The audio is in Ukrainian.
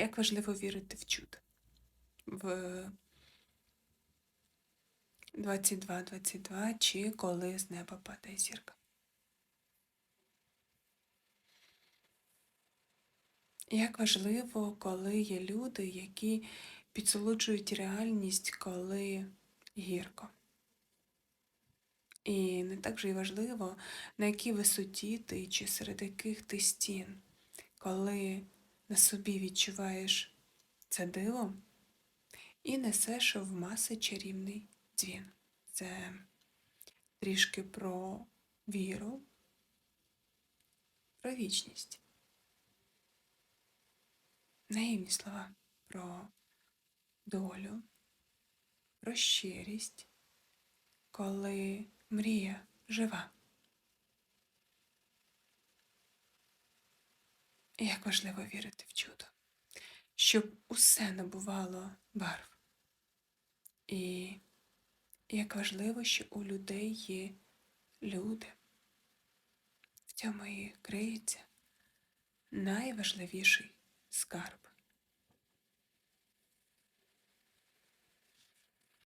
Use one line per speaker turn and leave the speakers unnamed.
Як важливо вірити в чудо в 22-22 чи коли з неба падає зірка. Як важливо, коли є люди, які підсолоджують реальність, коли гірко. І не так же й важливо, на якій висоті ти чи серед яких ти стін, коли на собі відчуваєш це диво і несеш в маси чарівний дзвін. Це трішки про віру, про вічність. Наївні слова про долю, про щирість, коли мрія жива. Як важливо вірити в чудо, щоб усе набувало барв. І як важливо, що у людей є люди. В цьому і криється найважливіший скарб.